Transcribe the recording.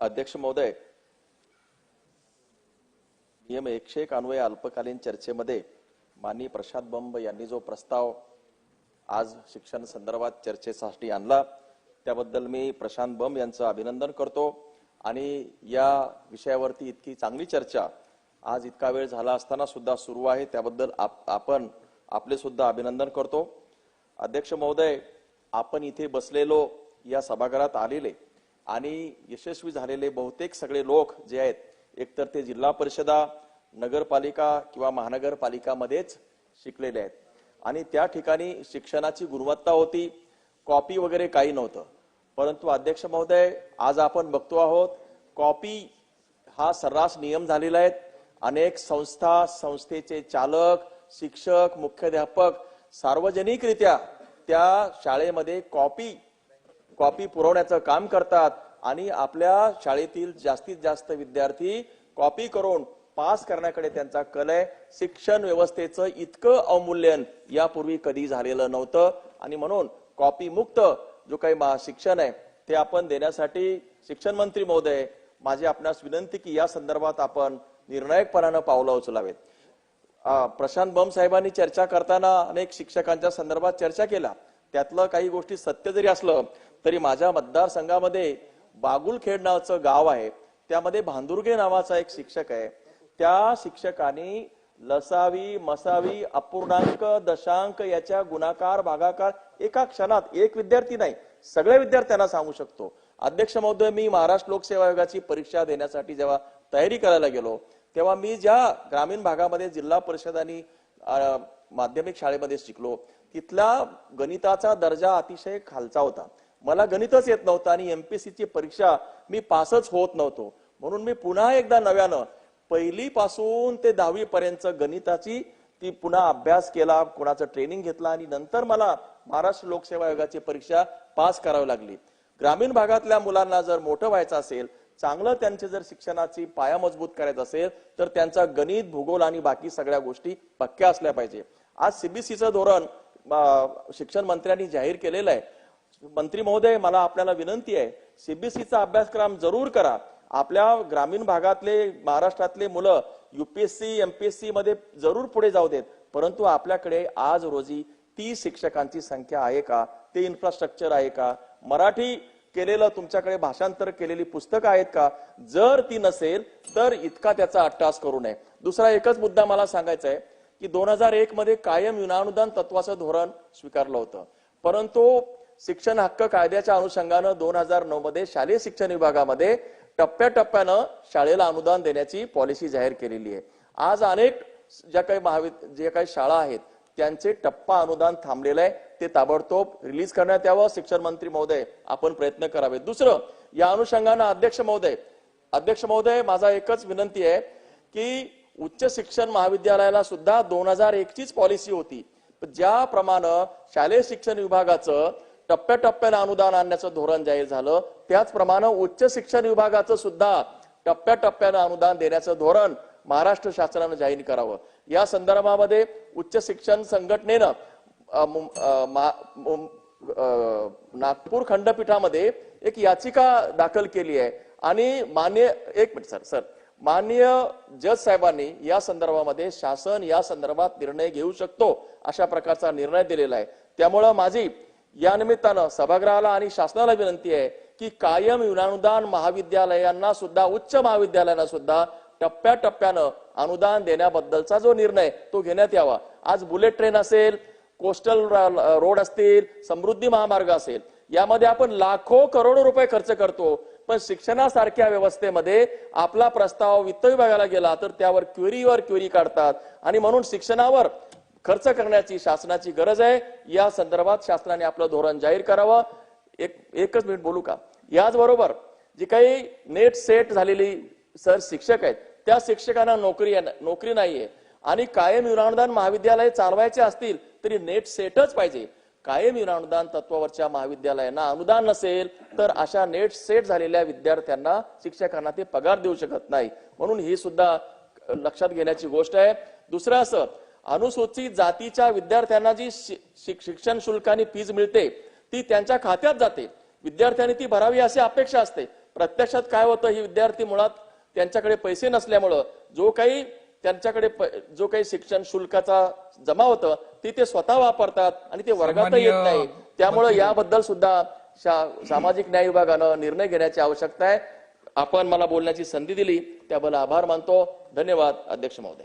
अध्यक्ष महोदय नियम एकशे एक अन्वय अल्पकालीन चर्चेमध्ये माननीय प्रसाद बंब यांनी जो प्रस्ताव आज शिक्षण संदर्भात चर्चेसाठी आणला त्याबद्दल मी प्रशांत बंब यांचं अभिनंदन करतो. आणि या विषयावरती इतकी चांगली चर्चा आज इतका वेळ झाला असताना सुद्धा सुरू आहे त्याबद्दल आप- आपण आपले सुद्धा अभिनंदन करतो. अध्यक्ष महोदय आपण इथे बसलेलो या सभागृहात आलेले आणि यशस्वी झालेले बहुतेक सगळे लोक जे आहेत एकतर ते जिल्हा परिषदा नगरपालिका किंवा महानगरपालिकामध्येच शिकलेले आहेत. आणि त्या ठिकाणी शिक्षणाची गुणवत्ता होती कॉपी वगैरे काही नव्हतं. परंतु अध्यक्ष महोदय आज आपण बघतो आहोत कॉपी हा सर्रास नियम झालेला आहे. अनेक संस्था संस्थेचे चालक शिक्षक मुख्याध्यापक सार्वजनिकरित्या त्या शाळेमध्ये कॉपी कॉपी पुरवण्याचं काम करतात. आणि आपल्या शाळेतील जास्तीत जास्त विद्यार्थी कॉपी करून पास करण्याकडे त्यांचा कल आहे. शिक्षण व्यवस्थेचं इतकं अवमूल्यन यापूर्वी कधी झालेलं नव्हतं. आणि म्हणून कॉपी मुक्त जो काही मा- शिक्षण आहे ते आपण देण्यासाठी शिक्षण मंत्री महोदय माझी आपणास विनंती की या संदर्भात आपण निर्णायकपणानं पावलं उचलावेत. प्रशांत बम साहेबांनी चर्चा करताना अनेक शिक्षकांच्या संदर्भात चर्चा केला. त्यातलं काही गोष्टी सत्य जरी असलं तरी माझ्या मतदारसंघामध्ये बागुलखेड नावाचं गाव आहे. त्यामध्ये भांदुर्गे नावाचा एक शिक्षक आहे. त्या शिक्षकाने लसावी मसावी अपूर्णांक दशांक याच्या गुणाकार भागाकार एका क्षणात एक विद्यार्थी नाही सगळ्या विद्यार्थ्यांना सांगू शकतो. अध्यक्ष महोदय मी महाराष्ट्र लोकसेवा आयोगाची परीक्षा देण्यासाठी जेव्हा तयारी करायला गेलो तेव्हा मी ज्या ग्रामीण भागामध्ये जिल्हा परिषद आणि माध्यमिक शाळेमध्ये शिकलो तिथला गणिताचा दर्जा अतिशय खालचा होता. मला गणितच येत नव्हतं आणि एमपीएससी ची परीक्षा मी पासच होत नव्हतो. म्हणून मी पुन्हा एकदा नव्यानं पहिली पासून ते दहावी पर्यंत गणिताची ती पुन्हा अभ्यास केला कुणाचं ट्रेनिंग घेतला आणि नंतर मला महाराष्ट्र लोकसेवा आयोगाची परीक्षा पास करावी लागली. ग्रामीण भागातल्या मुलांना जर मोठं व्हायचं असेल चांगलं त्यांचे जर शिक्षणाची पाया मजबूत करायचं असेल तर त्यांचा गणित भूगोल आणि बाकी सगळ्या गोष्टी पक्क्या असल्या पाहिजे. आज सीबीसीचं धोरण शिक्षण मंत्र्यांनी जाहीर केलेलं आहे. मंत्री महोदय मला आपल्याला विनंती आहे सीबीएसईचा अभ्यासक्रम जरूर करा. आपल्या ग्रामीण भागातले महाराष्ट्रातले मुलं युपीएससी एमपीएससी मध्ये जरूर पुढे जाऊ देत. परंतु आपल्याकडे आज रोजी तीस शिक्षकांची संख्या आहे का? ते इन्फ्रास्ट्रक्चर आहे का? मराठी केलेलं तुमच्याकडे भाषांतर केलेली पुस्तकं आहेत का? जर ती नसेल तर इतका त्याचा अट्टास करू नये. दुसरा एकच मुद्दा मला सांगायचा आहे की दोन हजार एक मध्ये कायम विनानुदान तत्वाचं धोरण स्वीकारलं होतं. परंतु शिक्षण हक्क कायद्याच्या अनुषंगानं दोन हजार नऊ मध्ये शालेय शिक्षण विभागामध्ये टप्प्याटप्प्यानं शाळेला अनुदान देण्याची पॉलिसी जाहीर केलेली आहे. आज अनेक ज्या काही महाविद ज्या काही शाळा आहेत त्यांचे टप्पा अनुदान थांबलेलं आहे. ते ताबडतोब रिलीज करण्यात यावं. शिक्षण मंत्री महोदय आपण प्रयत्न करावे दुसरं या अनुषंगानं अध्यक्ष महोदय अध्यक्ष महोदय माझा एकच विनंती आहे की उच्च शिक्षण महाविद्यालयाला सुद्धा दोन हजार एकचीच पॉलिसी होती. ज्याप्रमाणे शालेय शिक्षण विभागाचं टप्प्याटप्प्यानं अनुदान आणण्याचं धोरण जाहीर झालं. त्याचप्रमाणे उच्च शिक्षण विभागाचं सुद्धा टप्प्याटप्प्यानं अनुदान देण्याचं धोरण महाराष्ट्र शासनानं जाहीर करावं. या संदर्भामध्ये उच्च शिक्षण संघटनेनं मा- नागपूर खंडपीठामध्ये एक याचिका दाखल केली आहे. आणि मान्य एक मिनिट सर सर माननीय जज साहेबांनी या संदर्भामध्ये शासन या संदर्भात निर्णय घेऊ शकतो अशा प्रकारचा निर्णय दिलेला आहे. त्यामुळं माझी या निमित्तानं सभागृहाला आणि शासनाला विनंती आहे की कायम विनानुदान महाविद्यालयांना सुद्धा उच्च महाविद्यालयांना सुद्धा टप्प्याटप्प्यानं अनुदान देण्याबद्दलचा जो निर्णय तो घेण्यात यावा. आज बुलेट ट्रेन असेल कोस्टल रोड असतील समृद्धी महामार्ग असेल यामध्ये आपण लाखो करोडो रुपये खर्च करतो. पण शिक्षणासारख्या व्यवस्थेमध्ये आपला प्रस्ताव वित्त विभागाला गेला तर त्यावर क्वेरीवर क्वेरी काढतात. आणि म्हणून शिक्षणावर खर्च करण्याची शासनाची गरज आहे. या संदर्भात शासनाने आपलं धोरण जाहीर करावं. एक एकच मिनिट बोलू का? याचबरोबर जी काही नेट सेट झालेली सर शिक्षक आहेत त्या शिक्षकांना नोकरी नोकरी नाहीये. आणि कायम विनानुदान महाविद्यालय चालवायचे असतील तरी नेट सेटच पाहिजे. कायम विनानुदान तत्वावरच्या महाविद्यालयांना अनुदान नसेल तर अशा नेट सेट झालेल्या विद्यार्थ्यांना शिक्षकांना ते पगार देऊ शकत नाही. म्हणून ही सुद्धा लक्षात घेण्याची गोष्ट आहे. दुसरं असं अनुसूचित जातीच्या विद्यार्थ्यांना जी शिक्षण शुल्काने फीज मिळते ती त्यांच्या खात्यात जाते. विद्यार्थ्यांनी ती भरावी अशी अपेक्षा असते. प्रत्यक्षात काय होतं ही विद्यार्थी मुळात त्यांच्याकडे पैसे नसल्यामुळं जो काही त्यांच्याकडे जो काही शिक्षण शुल्काचा जमा होतं ती ते स्वतः वापरतात आणि ते वर्गात येत नाही. त्यामुळे याबद्दल सुद्धा सामाजिक न्याय विभागानं निर्णय घेण्याची आवश्यकता आहे. आपण मला बोलण्याची संधी दिली त्याबद्दल आभार मानतो. धन्यवाद अध्यक्ष महोदय.